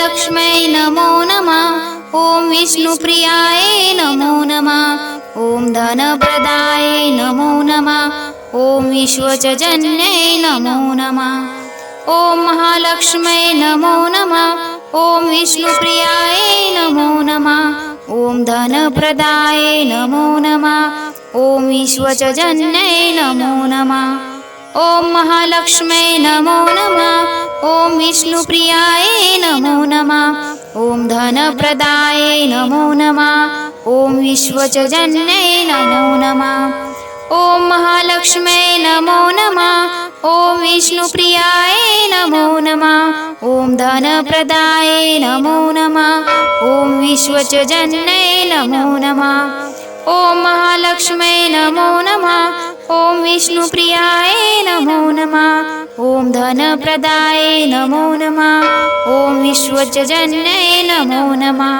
महालक्ष्मै नमो नमः। ॐ विष्णुप्रियाय नमो नमः। ॐ धनप्रदाय नमो नमः। ॐ विश्वचजन्यै नमो नमः। ॐ महालक्ष्मै नमो नमः। ॐ विष्णुप्रियाय नमो नमः। ॐ धनप्रदाय नमो नमः। ॐ विश्वचजन्यै नमो नमः। ॐ महालक्ष्मै नमो नमः ॐ विष्णुप्रियाय नमो नमः। ॐ धनप्रदाय नमो नमः। ॐ विश्वचजन्यै नमो नमः। ॐ महालक्ष्मै नमो नमः। ॐ विष्णुप्रियाय नमो नमः। ॐ धनप्रदाय नमो नमः। ॐ विश्वचजन्यै नमो नमः। ॐ महालक्ष्मै नमो नमः ॐ विष्णुप्रियाय नमो नमः। ॐ धनप्रदाय नमो नमः। ॐ विश्वचजन्यै नमो नमः।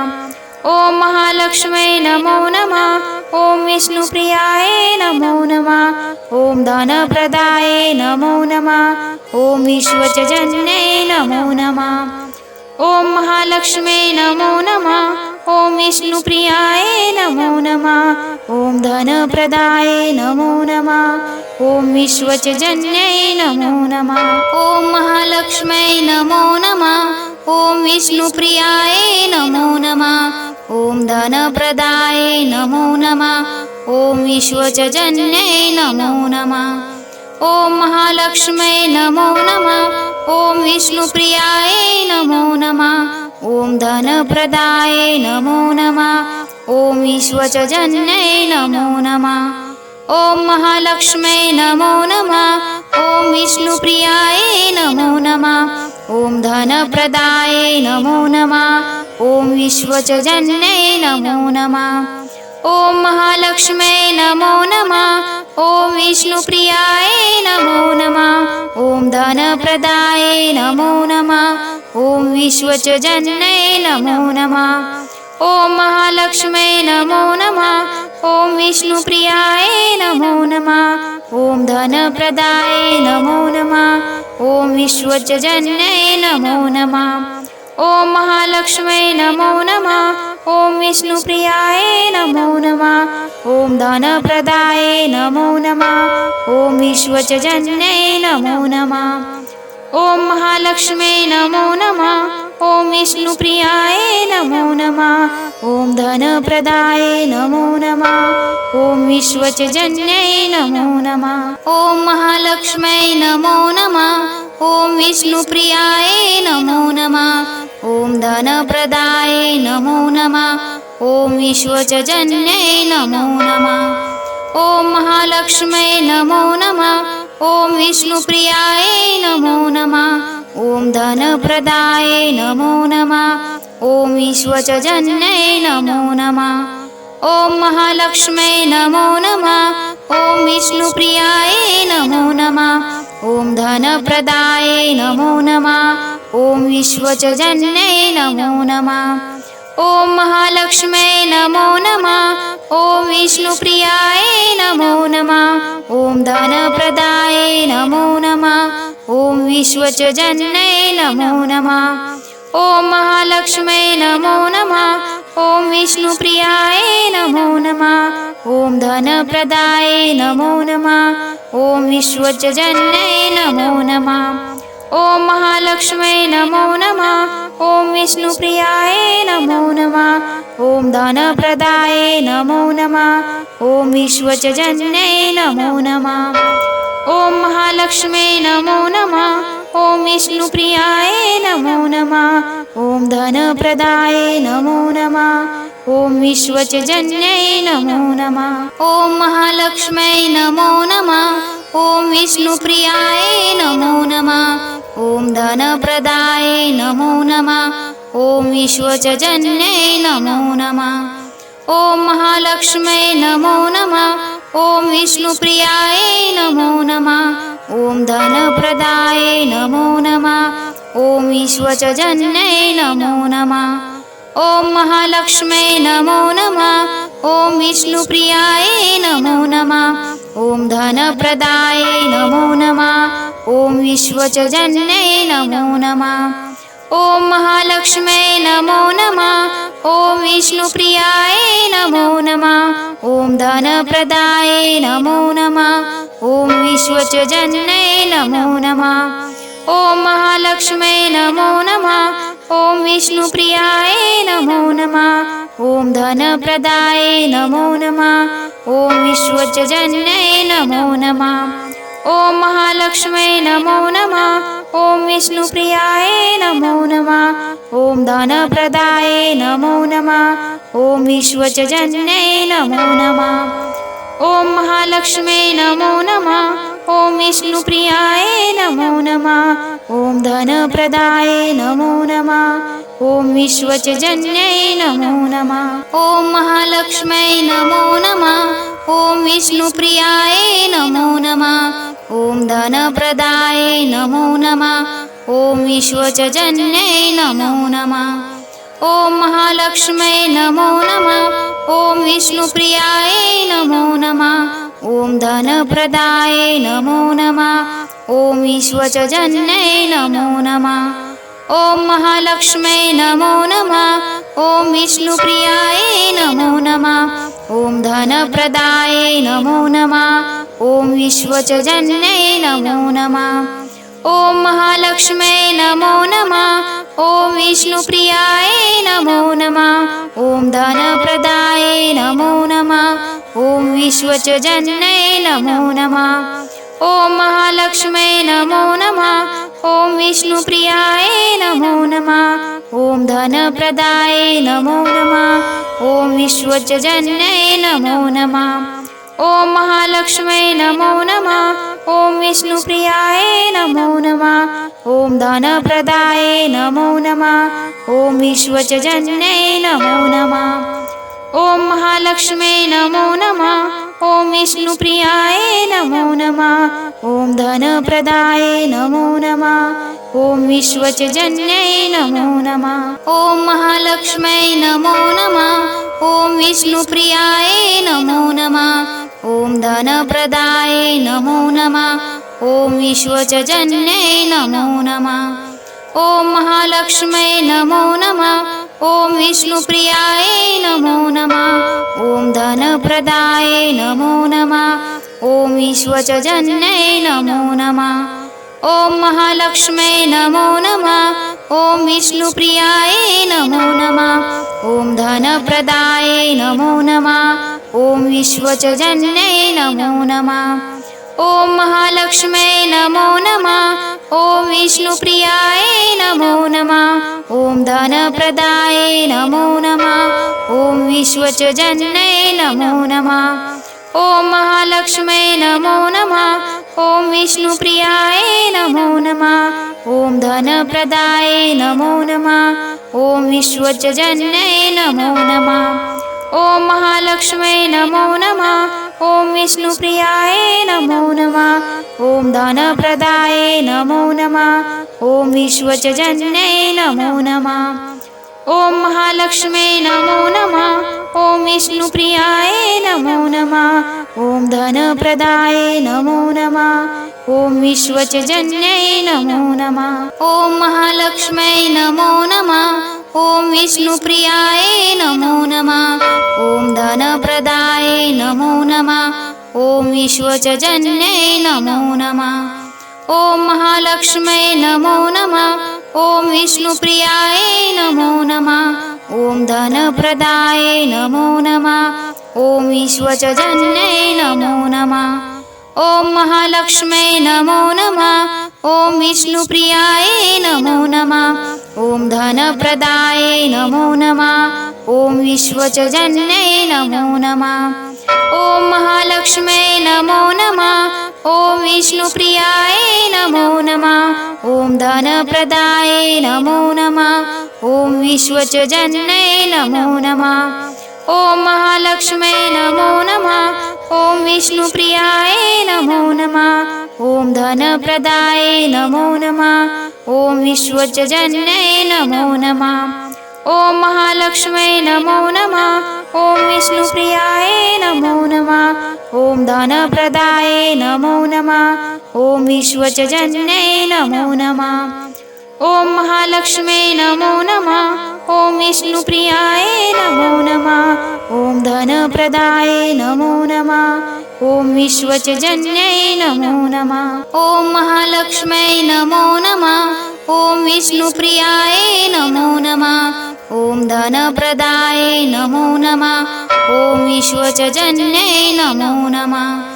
ॐ महालक्ष्मै नमो नमः। ॐ विष्णुप्रियाय नमो नमः। ॐ धनप्रदाय नमो नमः। ॐ विश्वचजन्यै नमो नमः। ॐ महालक्ष्मै नमो नमः। ॐ विष्णुप्रियाय नमो नमः। ॐ धनप्रदाय नमो नमः। ॐ विश्वचजन्यै नमो नमः। ॐ महालक्ष्मै नमो नमः। ॐ विष्णुप्रियाय नमो नमः। ॐ धनप्रदाय नमो नमः। ॐ विश्वचजन्यै नमो नमः। ॐ महालक्ष्मै नमो नमः ॐ विष्णुप्रियाय नमो नमः। ॐ धनप्रदाय नमो नमः। ॐ विश्वचजन्यै नमो नमः। ॐ महालक्ष्मै नमो नमः। ॐ विष्णुप्रियाय नमो नमः। ॐ धनप्रदाय नमो नमः। ॐ विश्वचजन्यै नमो नमः ॐ महालक्ष्मै नमो नमः। ॐ विष्णुप्रियाय नमो नमः। ॐ धनप्रदाय नमो नमः। ॐ विश्वचजन्यै नमो नमः। ॐ महालक्ष्मै नमो नमः। ॐ विष्णुप्रियाय नमो नमः। ॐ धनप्रदाय नमो नमः। ॐ विश्वचजन्यै नमो नमः ॐ महालक्ष्मै नमो नमः ॐ विष्णुप्रियाय नमो नमः ॐ धनप्रदाय नमो नमः ॐ विश्वचजन्यै नमो नमः ॐ महालक्ष्मै नमो नमः ॐ विष्णुप्रियाय नमो नमः ॐ धनप्रदाय नमो नमः ॐ विश्वचजन्यै नमो नमः ॐ महालक्ष्मै नमो नमः ॐ विष्णुप्रियाय नमो नमः ॐ धनप्रदाय नमो नमः। ॐ विश्वचजन्यै नमो नमः। ॐ महालक्ष्मै नमो नमः। ॐ विष्णुप्रियाय नमो नमः। ॐ धनप्रदाय नमो नमः। ॐ विश्वचजन्यै नमो नमः। ॐ महालक्ष्मै नमो नमः। ॐ विष्णुप्रियाय नमो नमः। ॐ धनप्रदाय नमो नमः ॐ विश्वचजन्यै नमो नमः। ॐ महालक्ष्मै नमो नमः। ॐ विष्णुप्रियाय नमो नमः। ॐ धनप्रदाय नमो नमः। ॐ विश्वचजन्यै नमो नमः। ॐ महालक्ष्मै नमो नमः। ॐ विष्णुप्रियाय नमो नमः। ॐ धनप्रदाय नमो नमः। ॐ विश्वचजन्यै नमो नमः ॐ महालक्ष्मै नमो नमः। ॐ विष्णुप्रियाय नमो नमः। ॐ धनप्रदाय नमो नमः। ॐ विश्वचजन्यै नमो नमः। ॐ महालक्ष्मै नमो नमः। ॐ विष्णुप्रियाय नमो नमः। ॐ धनप्रदाय नमो नमः। ॐ विश्वचजन्यै नमो नमः। ॐ महालक्ष्मै नमो नमः ॐ विष्णुप्रियाय नमो नमः। ॐ धनप्रदाय नमो नमः। ॐ विश्वचजन्यै नमो नमः। ॐ महालक्ष्मै नमो नमः। ॐ विष्णुप्रियाय नमो नमः। ॐ धनप्रदाय नमो नमः। ॐ विश्वचजन्यै नमो नमः। ॐ महालक्ष्मै नमो नमः। ॐ विष्णुप्रियाय नमो नमः ॐ धनप्रदाय नमो नमः। ॐ विश्वचजन्यै नमो नमः। ॐ महालक्ष्मै नमो नमः। ॐ विष्णुप्रियाय नमो नमः। ॐ धनप्रदाय नमो नमः। ॐ विश्वचजन्यै नमो नमः। ॐ महालक्ष्मै नमो नमः ॐ विष्णुप्रियाय नमो नमः। ॐ धनप्रदाय नमो नमः। ॐ विश्वचजन्यै नमो नमः। ॐ महालक्ष्मै नमो नमः। ॐ विष्णुप्रियाय नमो नमः। ॐ धनप्रदाय नमो नमः। ॐ विश्वचजन्यै नमो नमः। ॐ महालक्ष्मै नमो नमः ॐ विष्णुप्रियाय नमो नमः। ॐ धनप्रदाय नमो नमः। ॐ विश्वचजन्यै नमो नमः। ॐ महालक्ष्मै नमो नमः। ॐ विष्णुप्रियाय नमो नमः। ॐ धनप्रदाय नमो नमः। ॐ विश्वचजन्यै नमो नमः। ॐ महालक्ष्मै नमो नमः ॐ विष्णुप्रियाय नमो नमः। ॐ धनप्रदाय नमो नमः। ॐ विश्वचजन्यै नमो नमः। ॐ महालक्ष्मै नमो नमः। ॐ विष्णुप्रियाय नमो नमः। ॐ धनप्रदाय नमो नमः। ॐ विश्वचजन्यै नमो नमः ॐ महालक्ष्मै नमो नमः। ॐ विष्णुप्रियाय नमो नमः। ॐ धनप्रदाय नमो नमः। ॐ विश्वचजन्यै नमो नमः। ॐ महालक्ष्मै नमो नमः। ॐ विष्णुप्रियाय नमो नमः। ॐ धनप्रदाय नमो नमः। ॐ विश्वचजन्यै नमो नमः ॐ महालक्ष्मै नमो नमः ॐ विष्णुप्रियाय नमो नमः ॐ धनप्रदाय नमो नमः ॐ विश्वचजन्यै नमो नमः ॐ महालक्ष्मै नमो नमः ॐ विष्णुप्रियाय नमो नमः ॐ धनप्रदाय नमो नमः ॐ विश्वचजन्यै नमो नमः ॐ महालक्ष्मै नमो नमः ॐ विष्णुप्रियाय नमो नमः ॐ धनप्रदाय नमो नमः। ॐ विश्वचजन्यै नमो नमः। ॐ महालक्ष्मै नमो नमः। ॐ विष्णुप्रियाय नमो नमः। ॐ धनप्रदाय नमो नमः। ॐ विश्वचजन्यै नमो नमः ॐ महालक्ष्मै नमो नमः। ॐ विष्णुप्रियाय नमो नमः। ॐ धनप्रदाय नमो नमः। ॐ विश्वचजन्यै नमो नमः। ॐ महालक्ष्मै नमो नमः। ॐ विष्णुप्रियाय नमो नमः। ॐ धनप्रदाय नमो नमः। ॐ विश्वचजन्यै नमो नमः ॐ महालक्ष्मै नमो नमः। ॐ विष्णुप्रियाय नमो नमः। ॐ धनप्रदाय नमो नमः। ॐ विश्वचजन्यै नमो नमः। ॐ महालक्ष्मै नमो नमः। ॐ विष्णुप्रियाय नमो नमः। ॐ धनप्रदाय नमो नमः। ॐ विश्वचजन्यै नमो नमः। ॐ महालक्ष्मै नमो नमः ॐ विष्णुप्रियाय नमो नमः। ॐ धनप्रदाय नमो नमः। ॐ विश्वचजन्यै नमो नमः। ॐ महालक्ष्मै नमो नमः। ॐ विष्णुप्रियाय नमो नमः। ॐ धनप्रदाय नमो नमः। ॐ विश्वचजन्यै नमो नमः। ॐ महालक्ष्मै नमो नमः ॐ विष्णुप्रियाय नमो नमः। ॐ धनप्रदाय नमो नमः। ॐ विश्वचजन्यै नमो नमः। ॐ महालक्ष्मै नमो नमः। ॐ विष्णुप्रियाय नमो नमः। ॐ धनप्रदाय नमो नमः। ॐ विश्वचजन्यै नमो नमः ॐ महालक्ष्मै नमो नमः। ॐ विष्णुप्रियाय नमो नमः। ॐ धनप्रदाय नमो नमः। ॐ विश्वचजन्यै नमो नमः। ॐ महालक्ष्मै नमो नमः। ॐ विष्णुप्रियाय नमो नमः। ॐ धनप्रदाय नमो नमः। ॐ विश्वचजन्यै नमो नमः ॐ महालक्ष्मै नमो नमः। ॐ विष्णुप्रियाय नमो नमः। ॐ धनप्रदाय नमो नमः। ॐ विश्वचजन्यै नमो नमः। ॐ महालक्ष्म्यै नमो नमः। ॐ विष्णुप्रियाय नमो नमः। ॐ धनप्रदाय नमो नमः। ॐ विश्वचजन्यै नमो नमः। ॐ महालक्ष्म्यै नमो नमः। ॐ विष्णुप्रियाय नमो नमः। ॐ धनप्रदाय नमो नमः। ॐ विश्वचजन्यै नमो नमः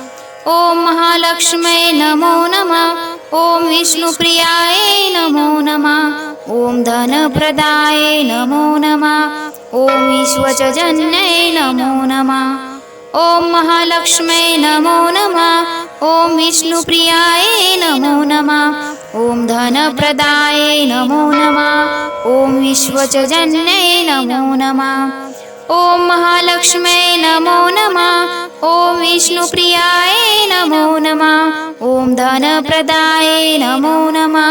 ॐ महालक्ष्म्यै नमो नमः। ॐ विष्णुप्रियाय नमो नमः। ॐ धनप्रदाय नमो नमः। ॐ विश्वचजन्यै नमो नमः। ॐ महालक्ष्म्यै नमो नमः। ॐ विष्णुप्रियाय नमो नमः। ॐ धनप्रदाय नमो नमः। ॐ विश्वचजन्यै नमो नमः ॐ महालक्ष्म्यै नमो नमः। ॐ विष्णुप्रियाय नमो नमः। ॐ धनप्रदाय नमो नमः।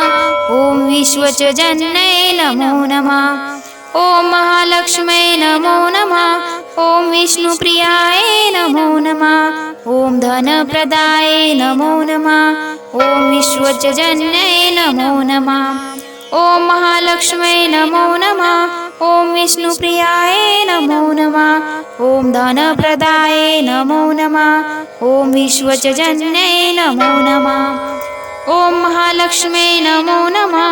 ॐ विश्वचजन्यै नमो नमः। ॐ महालक्ष्म्यै नमो नमः। ॐ विष्णुप्रियाय नमो नमः। ॐ धनप्रदाय नमो नमः। ॐ विश्वचजन्यै नमो नमः ॐ महालक्ष्म्यै नमो नमः ॐ विष्णुप्रियाय नमो नमः ॐ धनप्रदाय नमो नमः ॐ विश्वचजन्यै नमो नमः ॐ महालक्ष्म्यै नमो नमः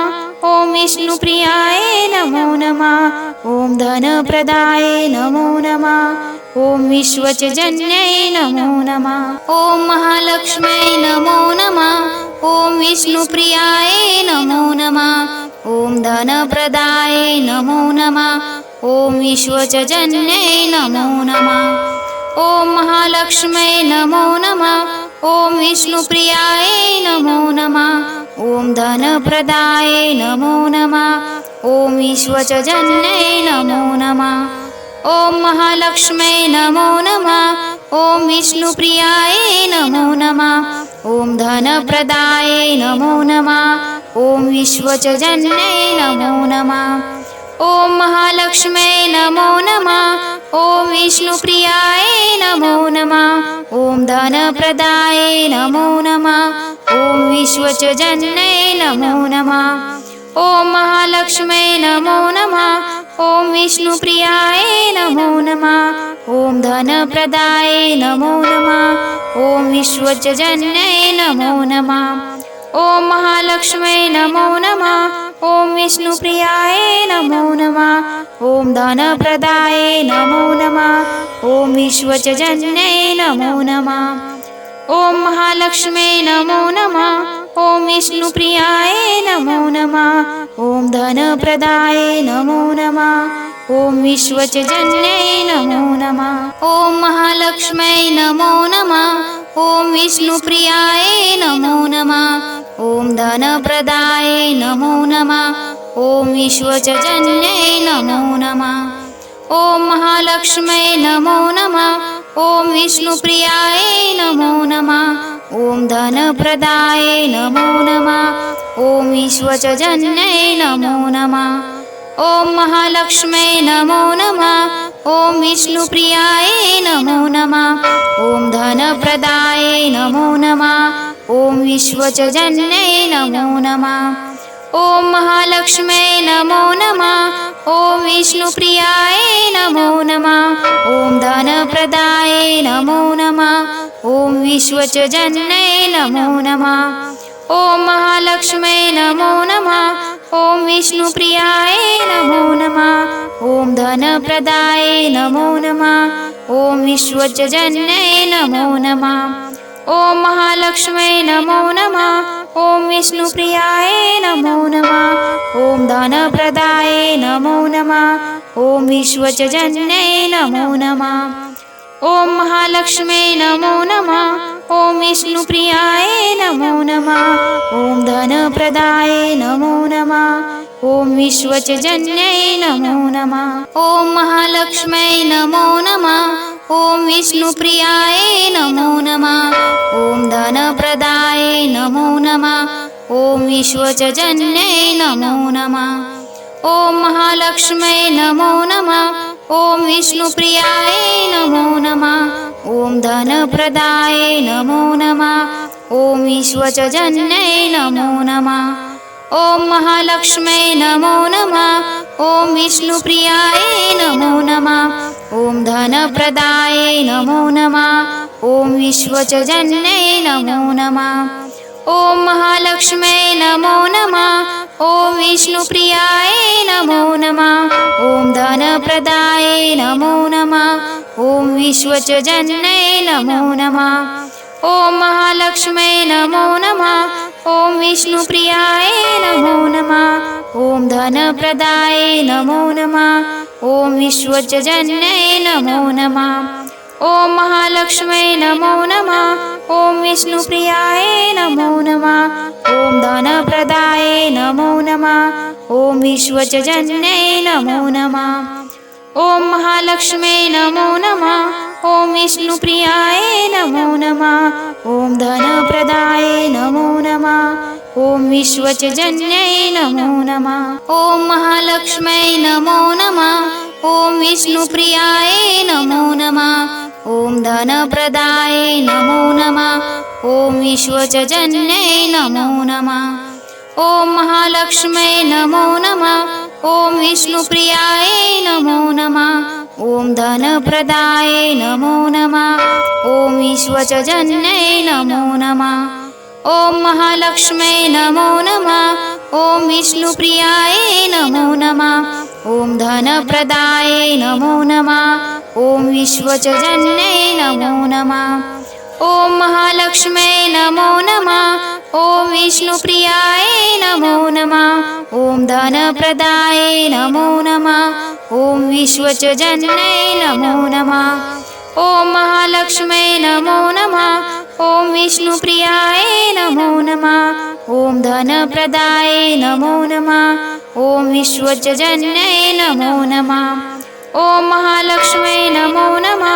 ॐ विष्णुप्रियाय नमो नमः ॐ धनप्रदाय नमो नमः ॐ विश्वचजन्यै नमो नमः ॐ महालक्ष्म्यै नमो नमः ॐ विष्णुप्रियाय नमो नमः ॐ धनप्रदाय नमो नमः। ॐ विश्वचजन्यै नमो नमः। ॐ महालक्ष्म्यै नमो नमः। ॐ विष्णुप्रियाय नमो नमः। ॐ धनप्रदाय नमो नमः। ॐ विश्वचजन्यै नमो नमः। ॐ महालक्ष्म्यै नमो नमः ॐ विष्णुप्रियाय नमो नमः। ॐ धनप्रदाय नमो नमः। ॐ विश्वचजन्यै नमो नमः। ॐ महालक्ष्म्यै नमो नमः। ॐ विष्णुप्रियाय नमो नमः। ॐ धनप्रदाय नमो नमः। ॐ विश्वचजन्यै नमो नमः। ॐ महालक्ष्म्यै नमो नमः। ॐ विष्णुप्रियाय नमो नमः। ॐ धनप्रदाय नमो नमः। ॐ विश्वचजन्यै नमो नमः। ॐ महालक्ष्म्यै नमो नमः। ॐ विष्णुप्रियाय नमो नमः। ॐ धनप्रदाय नमो नमः। ॐ विश्वचजन्यै नमो नमः। ॐ महालक्ष्म्यै नमो नमः ॐ विष्णुप्रियाय नमो नमः। ॐ धनप्रदाय नमो नमः। ॐ विश्वचजन्यै नमो नमः। ॐ महालक्ष्म्यै नमो नमः। ॐ विष्णुप्रियाय नमो नमः। ॐ धनप्रदाय नमो नमः। ॐ विश्वचजन्यै नमो नमः। ॐ महालक्ष्म्यै नमो नमः। ॐ विष्णुप्रियाय नमो नमः ॐ धनप्रदाय नमो नमः। ॐ विश्वचजन्यै नमो नमः। ॐ महालक्ष्म्यै नमो नमः। ॐ विष्णुप्रियाय नमो नमः। ॐ धनप्रदाय नमो नमः। ॐ विश्वचजन्यै नमो नमः ॐ महालक्ष्म्यै नमो नमः। ॐ विष्णुप्रियाय नमो नमः। ॐ धनप्रदाय नमो नमः। ॐ विश्वचजन्यै नमो नमः। ॐ महालक्ष्म्यै नमो नमः। ॐ विष्णुप्रियाय नमो नमः। ॐ धनप्रदाय नमो नमः। ॐ विश्वचजन्यै नमो नमः। ॐ महालक्ष्म्यै नमो नमः ॐ विष्णुप्रियाय नमो नमः। ॐ धनप्रदाय नमो नमः। ॐ विश्वचजन्यै नमो नमः। ॐ महालक्ष्म्यै नमो नमः। ॐ विष्णुप्रियाय नमो नमः। ॐ धनप्रदाय नमो नमः। ॐ विश्वचजन्यै नमो नमः। ॐ महालक्ष्म्यै नमो नमः। ॐ विष्णुप्रियाय नमो नमः। ॐ ॐ विश्वचजन्यै नमो नमः। ॐ महालक्ष्म्यै नमो नमः। ॐ विष्णुप्रियाय नमो नमः। ॐ धनप्रदाय नमो नमः। ॐ विश्वचजन्यै नमो नमः। ॐ महालक्ष्मै नमो नमः। ॐ विष्णुप्रियाय नमो नमः। ॐ धनप्रदाय नमो नमः। ॐ विश्वचजन्यै नमो नमः ॐ महालक्ष्मै नमो नमः। ॐ विष्णुप्रियाय नमो नमः। ॐ धनप्रदाय नमो नमः। ॐ विश्वचजन्यै नमो नमः। ॐ महालक्ष्मै नमो नमः। ॐ विष्णुप्रियाय नमो नमः। ॐ धनप्रदाय नमो नमः। ॐ विश्वचजन्यै नमो नमः ॐ महालक्ष्मै नमो नमः। ॐ विष्णुप्रियाय नमो नमः। ॐ धनप्रदाय नमो नमः। ॐ विश्वचजन्यै नमो नमः। ॐ महालक्ष्मै नमो नमः। ॐ विष्णुप्रियाय नमो नमः। ॐ धनप्रदाय नमो नमः। ॐ विश्वचजन्यै नमो नमः। ॐ महालक्ष्मै नमो नमः। ॐ विष्णुप्रियाय धनप्रदाय नमो नमः। ॐ विश्वचजन्यै नमो नमः। ॐ महालक्ष्मै नमो नमः। ॐ विष्णुप्रियाय नमो नमः। ॐ धनप्रदाय नमो नमः। ॐ विश्वचजन्यै नमो नमः ॐ महालक्ष्मै नमो नमः। ॐ विष्णुप्रियाय नमो नमः। ॐ धनप्रदाय नमो नमः। ॐ विश्वचजन्यै नमो नमः। ॐ महालक्ष्मै नमो नमः। ॐ विष्णुप्रियाय नमो नमः। ॐ धनप्रदाय नमो नमः। ॐ विश्वचजन्यै नमो नमः ॐ महालक्ष्मै नमो नमः। ॐ विष्णुप्रियाय नमो नमः। ॐ धनप्रदाय नमो नमः। ॐ विश्वचजन्यै नमो नमः। ॐ महालक्ष्मै नमो नमः।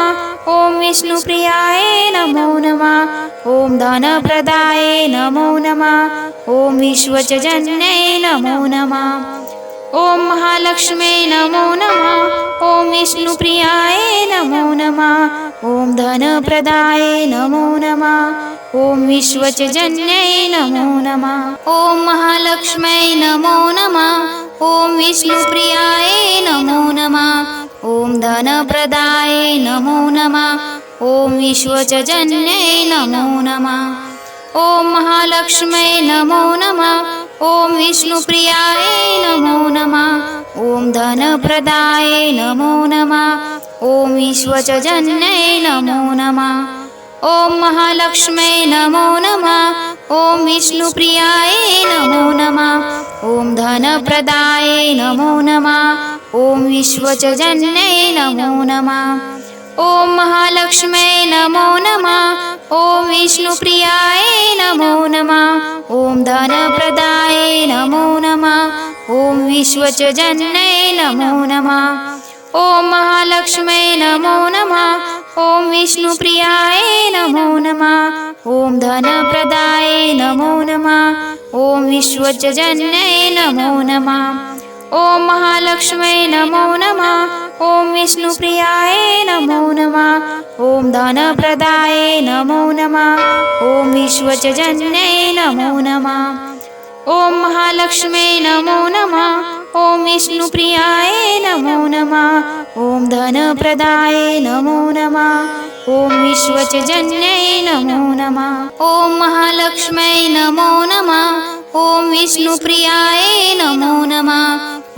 ॐ विष्णुप्रियाय नमो नमः। ॐ धनप्रदाय नमो नमः। ॐ विश्वचजन्यै नमो नमः। ॐ महालक्ष्मै नमो नमः। ॐ विष्णुप्रियाय नमो नमः। ॐ धनप्रदाय नमो नमः। ॐ विश्वचजन्यै नमो नमः। ॐ महालक्ष्मै नमो नमः। ॐ विष्णुप्रियाय नमो नमः। ॐ धनप्रदाय नमो नमः। ॐ विश्वचजन्यै नमो नमः। ॐ महालक्ष्मै नमो नमः ॐ विष्णुप्रियाय नमो नमः। ॐ धनप्रदाय नमो नमः। ॐ विश्वचजन्यै नमो नमः। ॐ महालक्ष्मै नमो नमः। ॐ विष्णुप्रियाय नमो नमः। ॐ धनप्रदाय नमो नमः। ॐ विश्वचजन्यै नमो नमः। ॐ महालक्ष्मै नमो नमः। ॐ विष्णुप्रियाय नमो नमः। ॐ धनप्रदाय नमः ॐ विश्वचजन्यै नमो। नमः ॐ महालक्ष्मै नमो नमः। ॐ विष्णुप्रियाय नमो नमः। ॐ धनप्रदाय नमो नमः। ॐ विश्वचजन्यै नमो। नमः ॐ महालक्ष्मै नमो नमः। ॐ विष्णुप्रियाय नमो नमः। ॐ धनप्रदाय नमो नमः। ॐ विश्वचजन्यै नमो नमः ॐ महालक्ष्मै नमो नमः। ॐ विष्णुप्रियाय नमो नमः। ॐ धनप्रदाय नमो नमः। ॐ विश्वचजन्यै नमो नमः। ॐ महालक्ष्मै नमो नमः। ॐ विष्णुप्रियाय नमो नमः।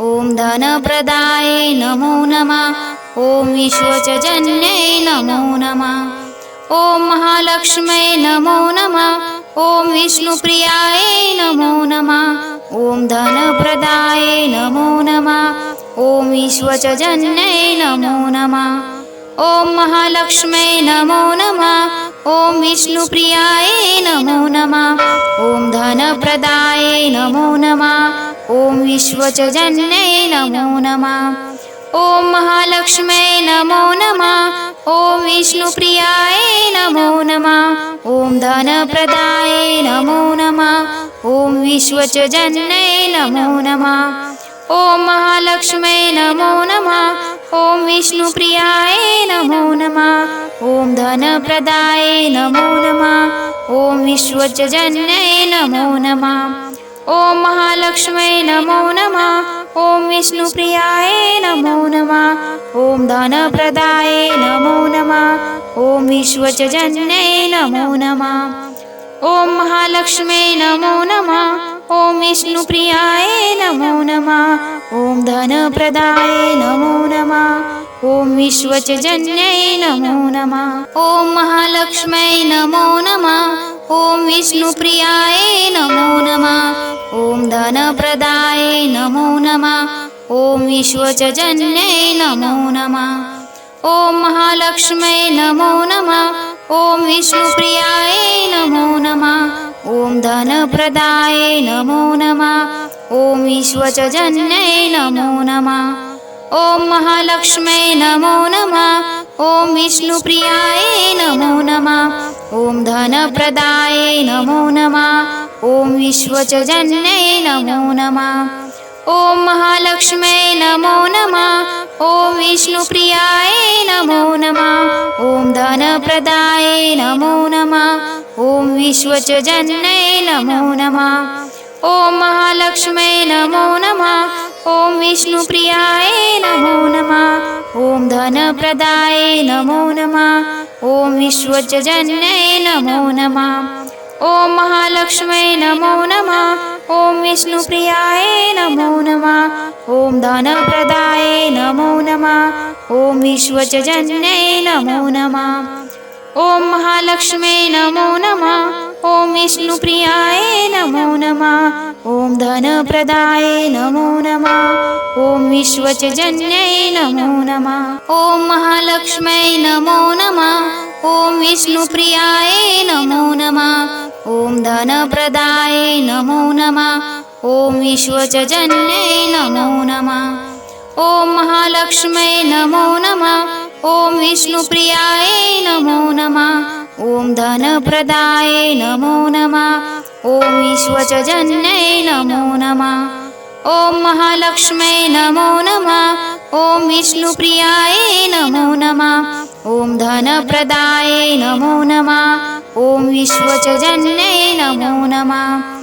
ॐ धनप्रदाय नमो नमः। ॐ विश्वचजन्यै नमो नमः। ॐ महालक्ष्मै नमो नमः ॐ विष्णुप्रियाय नमो नमः। ॐ धनप्रदाय नमो नमः। ॐ विश्वचजन्यै नमो नमः। ॐ महालक्ष्मै नमो नमः। ॐ विष्णुप्रियाय नमो नमः। ॐ धनप्रदाय नमो नमः। ॐ विश्वचजन्यै नमो नमः। ॐ महालक्ष्मै नमो नमः। ॐ विष्णुप्रियाय नमो नमः। ॐ धनप्रदाय नमो नमः। ॐ विश्वचजन्यै नमो नमः। ॐ महालक्ष्मै नमो नमः। ॐ विष्णुप्रियाय नमो नमः। ॐ धनप्रदाय नमो नमः। ॐ विश्वचजन्यै नमो नमः ॐ महालक्ष्मै नमो नमः ॐ विष्णुप्रियाय नमो नमः ॐ धनप्रदाय नमो नमः ॐ विश्वचजन्यै नमो नमः ॐ महालक्ष्मै नमो नमः ॐ विष्णुप्रियाय नमो नमः ॐ धनप्रदाय नमो नमः ॐ विश्वचजन्यै नमो नमः ॐ महालक्ष्मै नमो नमः ॐ विष्णुप्रियाय नमो नमः ॐ धनप्रदाय नमो नमः। ॐ विश्वचजन्यै नमो नमः। ॐ महालक्ष्मै नमो नमः। ॐ विष्णुप्रियाय नमो नमः। ॐ धनप्रदाय नमो नमः। ॐ विश्वचजन्यै नमो नमः ॐ महालक्ष्मै नमो नमः। ॐ विष्णुप्रियाय नमो नमः। ॐ धनप्रदाय नमो नमः। ॐ विश्वचजन्यै नमो नमः। ॐ महालक्ष्मै नमो नमः। ॐ विष्णुप्रियाय नमो नमः। ॐ धनप्रदाय नमो नमः। ॐ विश्वचजन्यै नमो नमः ॐ महालक्ष्मै नमो नमः। ॐ विष्णुप्रियाय नमो नमः। ॐ धनप्रदाय नमो नमः। ॐ विश्वचजन्यै नमो नमः। ॐ महालक्ष्मै नमो नमः। ॐ विष्णुप्रियाय नमो नमः। ॐ धनप्रदाय नमो नमः। ॐ विश्वचजन्यै नमो नमः। ॐ महालक्ष्मै नमो नमः। ॐ विष्णुप्रियाय नमो नमः। ॐ धनप्रदाय नमो नमः। ॐ विश्वचजन्यै नमो नमः। ॐ महालक्ष्मै नमो नमः। ॐ विष्णुप्रियाय नमो नमः। ॐ धनप्रदाय नमो नमः। ॐ विश्वचजन्यै नमो नमः। ॐ महालक्ष्मै नमो नमः ॐ विष्णुप्रियाय नमो नमः। ॐ धनप्रदाय नमो नमः। ॐ विश्वचजन्यै नमो नमः। ॐ महालक्ष्मै नमो नमः। ॐ विष्णुप्रियाय नमो नमः। ॐ धनप्रदाय नमो नमः। ॐ विश्वचजन्यै नमो नमः